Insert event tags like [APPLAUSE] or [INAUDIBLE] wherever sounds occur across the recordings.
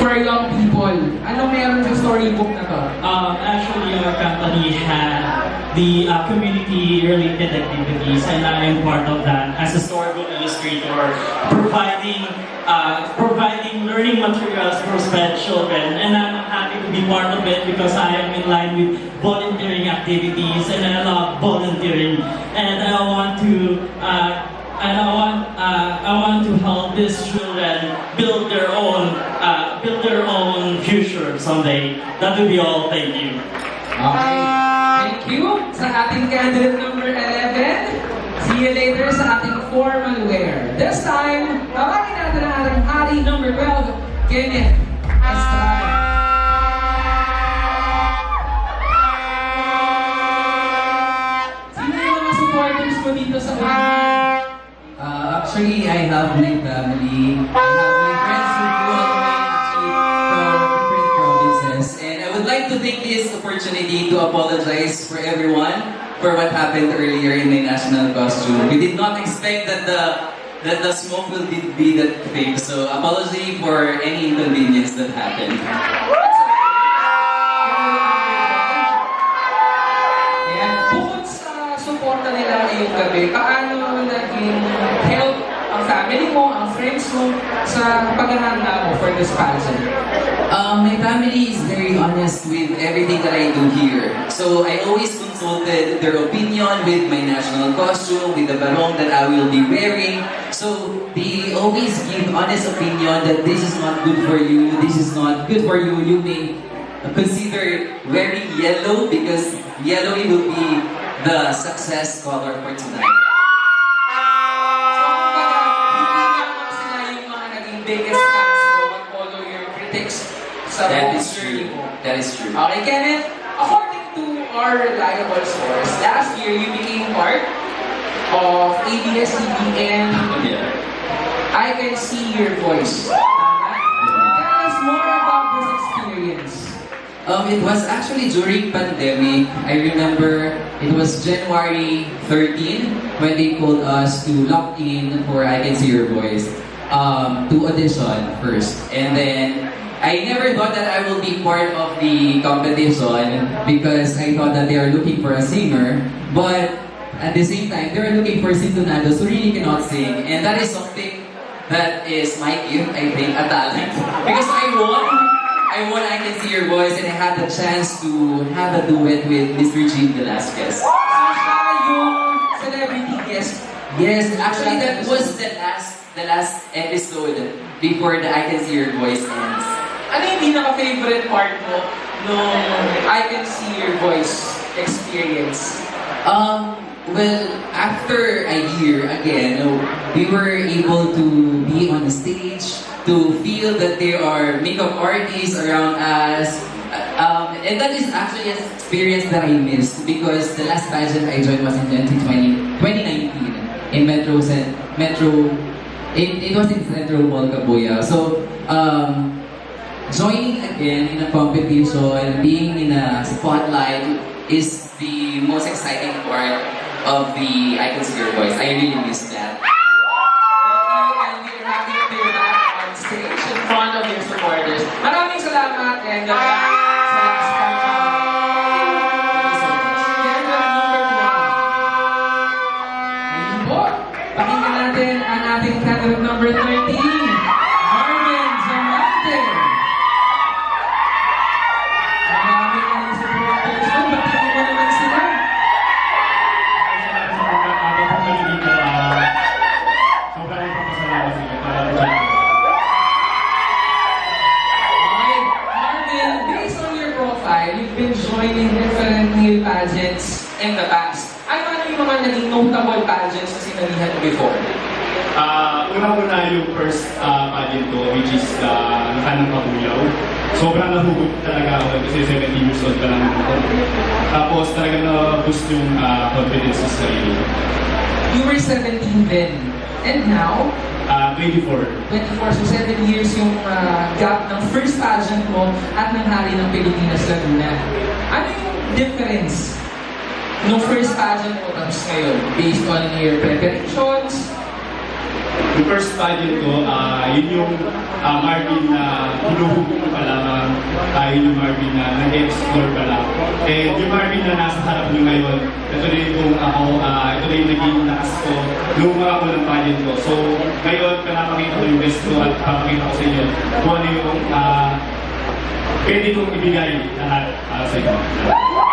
for young people. Ano meron sa storybook na to? Um, actually, our company had the uh, community-related activities, and I am part of that as a storybook illustrator, providing uh, providing learning materials for special children. And I'm happy to be part of it because I am in line with volunteering activities, and I love volunteering. And I want to. Uh, and I want, uh, I want to help these children build their own, uh, build their own future someday. That will be all. Thank you. Okay. Thank you sa ating candidate number 11. See you later sa ating formal wear. This time, tawagin natin ang ating hari number 12, Kenneth Estrada. Sino yung mga supporters mo dito sa? Uh, actually, I have my family. I have my friends who grew up like to take this opportunity to apologize for everyone for what happened earlier in my national costume. We did not expect that the that the smoke will be, be that big. So apology for any inconvenience that happened. Ayan. Bukod suporta nila ngayong gabi, paano naging help ang family mo, ang friends mo sa paghahanda mo for this pageant? Um, my family is very honest with everything that I do here. So I always consulted their opinion with my national costume, with the barong that I will be wearing. So they always give honest opinion that this is not good for you, this is not good for you. You may consider wearing yellow because yellow will be the success color for tonight. So, yung mga naging biggest That is true. That is true. Okay, Kenneth, according to our reliable source, last year you became part of ABS-CBN Yeah. I Can See Your Voice. Tell us more about this experience. Um, it was actually during pandemic. I remember it was January 13 when they called us to lock in for I Can See Your Voice um, to audition first. And then I never thought that I will be part of the competition because I thought that they are looking for a singer. But at the same time, they are looking for sintonados who really cannot sing. And that is something that is my gift, I think, a talent. [LAUGHS] Because I won I won I Can See Your Voice and I had the chance to have a duet with Mr. Gene Velasquez. So yung celebrity guest. Yes, actually that was the last the last episode before the I Can See Your Voice ends. Ano yung pinaka-favorite part mo nung I Can See Your Voice experience? Um, well, after a year again, we were able to be on the stage, to feel that there are makeup artists around us. Uh, Um, and that is actually an experience that I missed because the last pageant I joined was in 2020, 2019 in Metro Metro. It, it was in Central Mall, Kabuya. So, um, joining again in a competition, being in a spotlight is the most exciting part of the I Can See Your Voice. I really miss that. Okay, Marvin, based on your profile, you've been joining different male pageants in the past. Ano ano yung mga naging notable pageants na sinalihan before? Ah, una-una yung first uh, pageant ko, which is Pabulaw. Sobrang nahugot talaga ako kasi 17 years old pa lang ako. Tapos talaga na-boost yung ah, confidence sa sarili. You were 17 then. And now, Ah, 24. 24, so 7 years yung ah, gap ng first pageant mo at ng Hari ng Pilipinas Laguna. Ano yung difference nung first pageant mo tapos ngayon? Based on your preparations, yung first pageant ko, ah, yun yung ah, Marvin na hinuhubog ko pa lamang. Ah, yun yung Marvin na nag-explore pa. And yung Marvin na nasa harap nyo ngayon, ito na yung ako, ah, ito na yung naging lakas ko, luma ako ng pageant ko. So, ngayon, pinapakita ko yung best ko at papakita ko sa inyo kung ano yung ah, pwede kong ibigay lahat para sa inyo.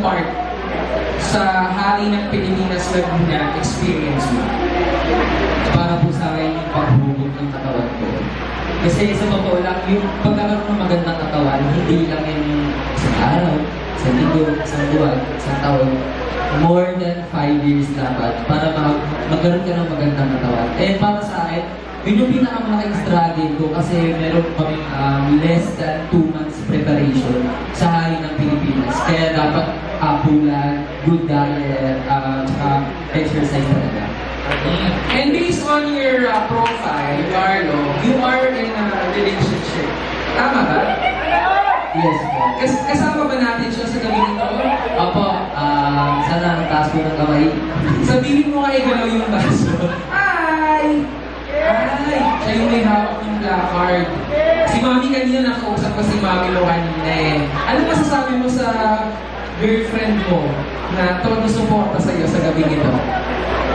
Part sa hari ng Pilipinas Laguna experience mo? Para po sa akin yung paghubog ng katawan ko. Kasi sa totoo lang, yung pagkakaroon ng magandang katawan, hindi lang yung isang araw, isang linggo, isang buwan, isang taon. More than 5 years dapat para mag- magkaroon ka ng magandang katawan. Eh para sa akin, yun yung pinakamalaking struggle ko kasi meron kaming um, less than 2 months preparation sa hari ng Pilipinas. Kaya dapat apulan, good diet, uh, tsaka exercise talaga. And based on your uh, profile, Carlo, you are in a relationship. Tama ba? Yes po. Kas kasama ba natin siya sa gabi nito? Opo, ah, sana nagtaas po ng kamay. [LAUGHS] Sabihin mo kay galaw yung baso. Hi! Hi! Siya yung may hawak ng placard. Si Mami kanina nakausap ko si Mami mo kanina eh. Ano masasabi mo sa girlfriend mo na todo suporta sa iyo sa gabi nito?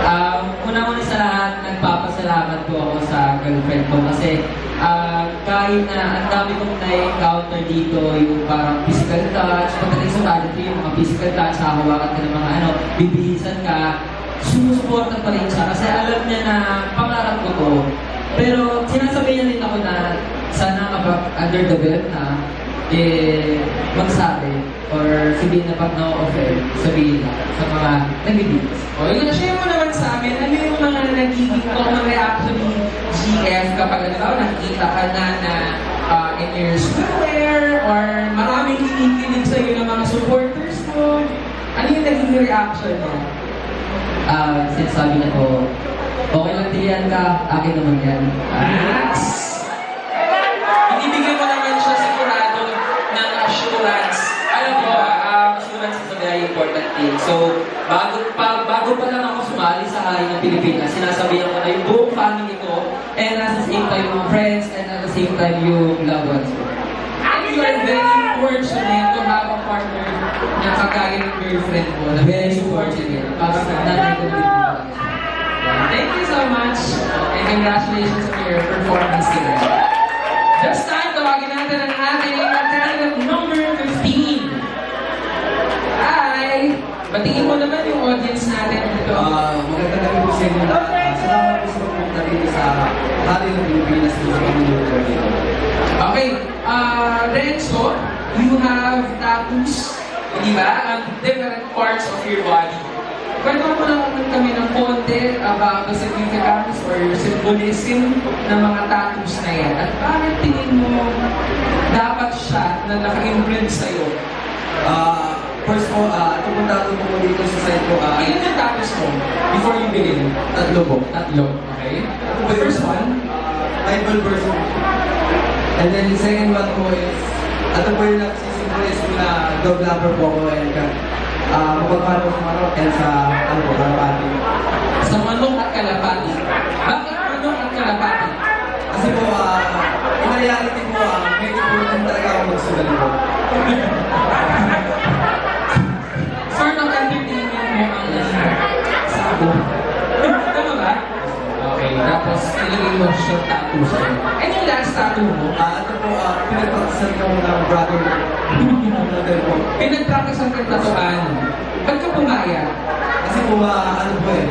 Um, Una-una sa lahat, nagpapasalamat po ako sa girlfriend ko kasi ah, kahit na ang dami kong na-encounter dito, yung parang physical touch, pagdating sa pageantry, yung mga physical touch, hahawakan ka ng mga ano, bibihisan ka, sumusuporta pa rin siya kasi alam niya na pangarap ko to. Pero sinasabi niya rin ako na sana kapag under the belt na, eh, magsabi or sabihin na pag na-offer, sabihin na sa mga nabibigis. O yun, share mo naman sa amin, ano yung mga nagiging common reaction ni GF kapag ano, nakikita ka na na uh, in your swimwear or maraming kinikilig sa'yo ng mga supporters mo. Ano yung naging reaction mo? Ah, sinasabi niya ko, okay lang tilihan ka, akin naman yan. Yes! Binibigyan mo naman siya sigurado ng assurance. Alam mo, um, assurance is a very thing. So, bago pa, bago pa lang ako sumali sa hari ng Pilipinas, sinasabihan ko na yung buong family ko, and at the same time yung friends, and at the same time yung loved ones ko. You are very fortunate to have a partner na kagaya ng girlfriend mo. Na Very fortunate. Para sa nanay ko din. Thank you so much and congratulations on your performance today. This time, tawagin natin ang ating candidate number 15. Hi! Batiin mo naman yung audience natin dito. Ah, magandang gabi po sa inyo. Ah, salamat po sa pagpunta dito sa Hari ng Pilipinas po sa dito. Okay, uh, Renzo, you have tattoos, di ba? On different parts of your body. Kwento mo naman kami ng konti about the significance or symbolism ng mga tattoos na yan. At bakit tingin mo dapat siya na naka-imprint sa'yo? Ah, first po, ah, po tato po ko dito sa side ko. Ah, Ilan yung tattoos mo before you begin? tatlo po. Tatlo, okay? The first one, Bible verse po. And then the second one po is, ito po yung nagsisimulis ko na dog lover po ako and uh, mapagmahal ko sa manok and sa ano po, karapati. sa manok at kalapati. Bakit manok at kalapati? Kasi po, ah, in reality po, ah, may important talaga ako magsugal po. [LAUGHS] sabo. Tama ba? Okay, tapos ilagay mo siya tattoo sa'yo. And yung last tattoo mo, Ah, ito po, ah, pinagpakisan ko ng brother [LAUGHS] ko. Brother ko. pinag-practice ang kagtatuan. Ba't ka pumaya? Kasi po, ah, ano po eh,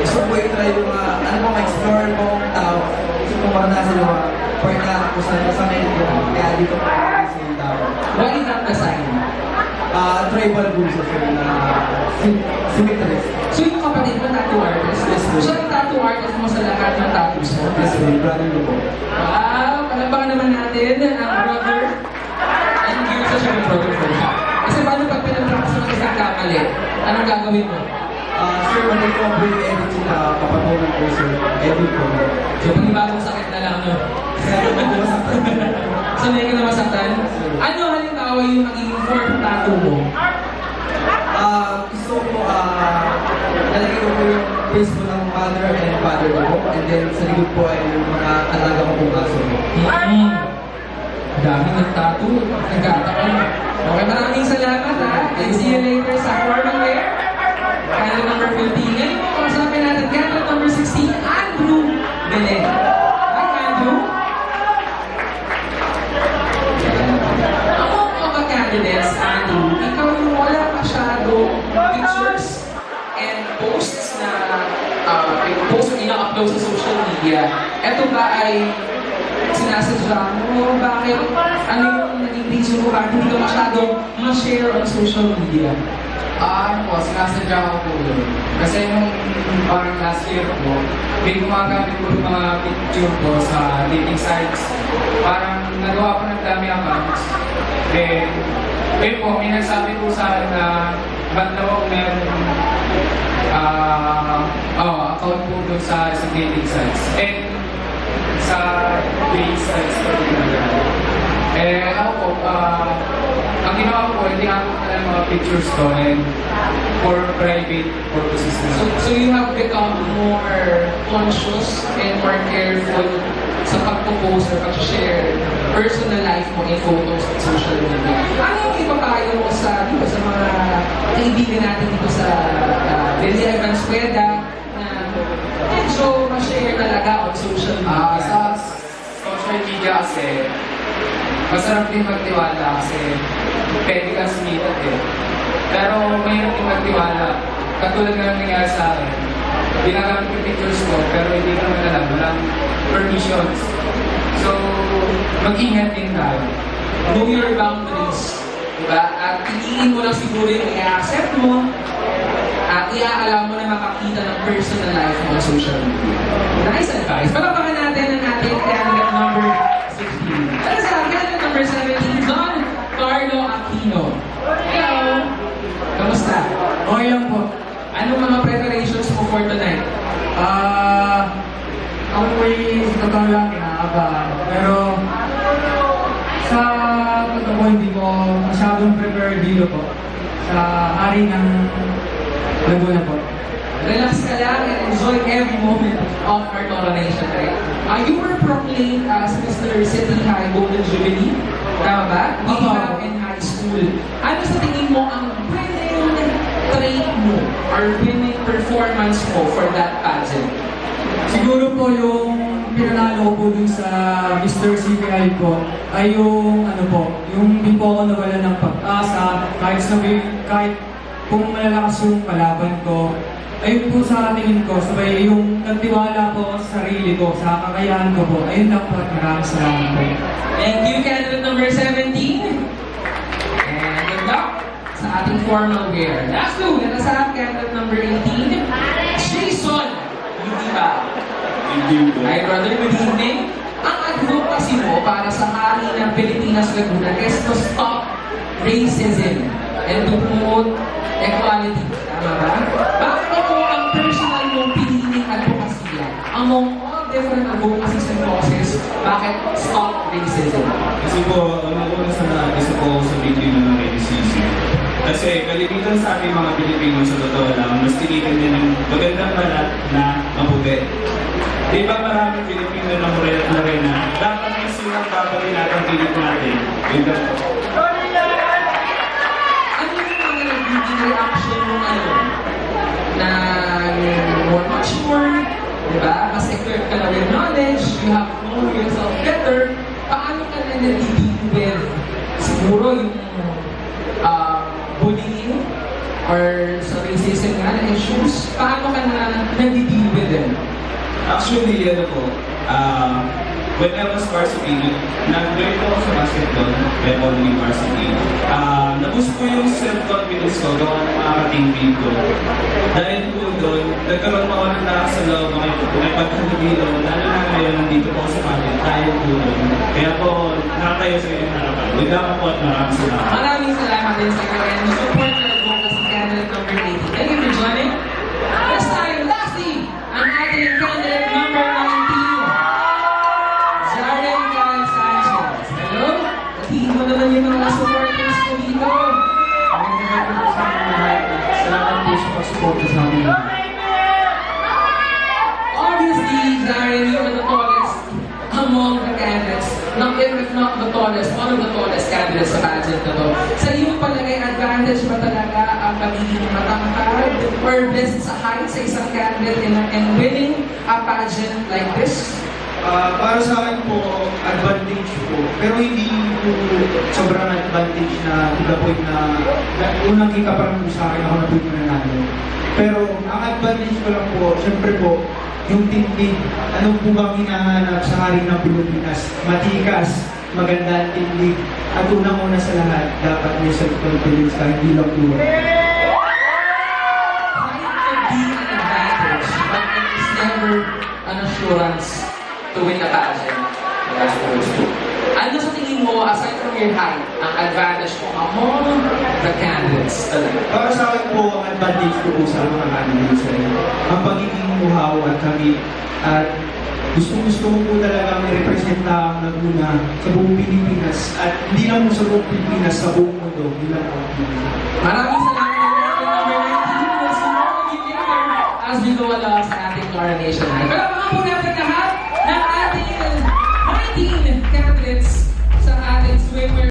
gusto ko i-try yung mga, ano po, ma-explore po ang tao. Gusto ko maranasan yung mga part na kung saan sa ko. Kaya dito po ako sa tao. Why that the Ah, tribal rules of na uh, symmetries. So yung kapatid mo, tattoo artist? Yes, po. Siya ang tattoo artist mo sa lahat ng tattoos mo? Yes, po, brother ko po. Wow! Palabakan naman natin ang brother. And give sa siya ng brother siya. Kasi paano pag pinapractice mo isang kamali, anong gagawin mo? Ah, sir, ko po yung edit sila, papatunan ko, sir. Edit ko. So, panibagong sakit na lang, no? Sanay ka na masaktan? Ano halimbawa yung magiging fourth tattoo mo? Ah, gusto ko, ah, lalagay ko po yung face po ng mother and father po. And then sa likod po ay yung mga alaga ko po aso ko. Mm. Dami ng tattoo. Nagkataon. Okay, maraming salamat ha. And see you later sa formal wear. Candle number 15. Ngayon po, kausapin natin candle number 16, Andrew Belen. Ina-upload sa social media. Ito ba ay sinasadya mo? Bakit? Ano yung naging reason mo? Bakit hindi ka masyadong ma-share on social media? Ah, ano po, sinasadya ko po yun. Kasi nung parang last year po, may gumagamit po yung mga picture ko sa dating sites. Parang nagawa ko ng dami accounts. Then, ayun po, may nagsabi po sa akin na ba't daw meron ah, oh, account po doon sa, dating sites. And sa dating sites particular. Eh, ako po, ah, ang ginawa ko po, hindi ako yung mga pictures ko and for private purposes. So, so you have become more conscious and more careful sa pagpo-post or pag-share personal life mo in photos at social media. Ano yung ipapayo mo sa, di ba, sa mga kaibigan natin dito sa uh, Delia Evans Cueda na medyo ma-share talaga on social Ah, media? sa social media kasi, masarap din magtiwala kasi pwede kang sumikat eh. Pero mayroon din magtiwala. Katulad ng nangyari sa akin, ginagamit yung pictures ko pero hindi ko naman alam, walang permissions. So, mag-ingat din tayo. know your boundaries. Diba? At tingin mo lang siguro yung i-accept mo at i-allow mo na makakita ng personal life mo sa social media. Nice advice. Palapakan natin ang ating candidate number 16. Para sa candidate number 17, John Carlo Aquino. Hello! Kamusta? Okay lang po. Anong mga preparations mo for tonight? Ah, ako po ay sa totoo lang kinakabahan. Pero sa totoo po, hindi ko masyadong prepared dito po. Sa hari ng Laguna po. Relax ka lang and enjoy every moment of our coronation, right? Uh, you were proclaimed as Mr. City High Golden Jubilee. Tama ba? Biham in high school. Ano sa tingin mo ang trait mo or winning performance mo for that pageant? Siguro po yung pinanalo ko po dun sa Mr. CPI ko ay yung ano po, yung hindi po ako nawala ng pag-asa kahit sabi, kahit kung malalakas yung kalaban ko ayun po sa tingin ko, sabay yung nagtiwala po sa sarili ko, sa kakayahan ko po, ayun lang po at maraming salamat po. Thank you, candidate number 17. And good luck sa ating formal wear. Last two, let us have candidate number 18. Jason Yudiba. Hi brother, good evening. Ang advocacy mo para sa hari ng Pilipinas Laguna is to stop racism and to promote equality. Tama ba? Bakit ito ang personal mong piniling advokasya? Among all different advocacies and causes, bakit stop racism? Kasi po, ang una sa na gusto ko sabihin din ng NCC. Kasi kalimitan sa ating mga Pilipino sa totoo lang, mas tinitin din yung magandang balat na maputi. Di ba maraming Pilipino na murelat na rin na dapat yung babali natin ang pilit natin. Yun lang po. Ano yung mga nagiging reaction mo ngayon? Na more mature, di ba? Mas equipped ka na with knowledge, you have known yourself better, paano ka na with siguro yung bullying or sa racism nga na issues, paano ka na nag-deal with them? Actually, ano po, ah, when I was varsity, nag-join ako sa basketball, kaya all varsity. Ah, nag-boost po yung self-confidence ko ng mga ka-teammate ko. Dahil po doon, nagkaroon ako ng lakas sa loob makipagkakabilo, lalo na ngayon nandito po sa panel, tayo po doon. Kaya po, nakatayo sa inyong harapan. Ligawan po at maraming salamat. Maraming salamat din sa and support na vocal sa candidate number 80. Thank you for joining. This time, lastly, ang ating candidate Patiin mo naman yung mga supporters ko dito. Magandang gabi po sa amin lahat. Salamat po sa pag-support sa amin. Obviously, Jaren, you are the tallest among the candidates. Not if not the tallest, one of the tallest candidates sa pageant na to. Sa iyong palagay, advantage ba talaga ang pagiging matangkad or best sa height sa isang candidate in, in winning a pageant like this? Ah, para sa akin po, advantage po. Pero hindi po sobrang advantage na to the point na, na unang kita pa lang sa akin ako na po yung nanalo. Pero ang advantage ko lang po, syempre po, yung tindig, ano po bang hinahanap sa hari ng Pilipinas? Matikas, maganda ang tindig. At unang-una sa lahat, dapat may self-confidence ka, hindi lang po. Height could be an advantage, but it is never an assurance to win a pageant. Ano sa tingin mo, aside from your height, ang advantage mo among the candidates talaga? Para sa akin po, ang advantage ko po sa mga candidates ay ang pagiging muhaw at kami at gusto-gusto ko po talaga may representa ang Laguna sa buong Pilipinas at hindi lang po sa buong Pilipinas, sa buong mundo, hindi lang po ang Pilipinas. Maraming salamat. Number 19, we'll see more of you later as we go along sa ating coronation we're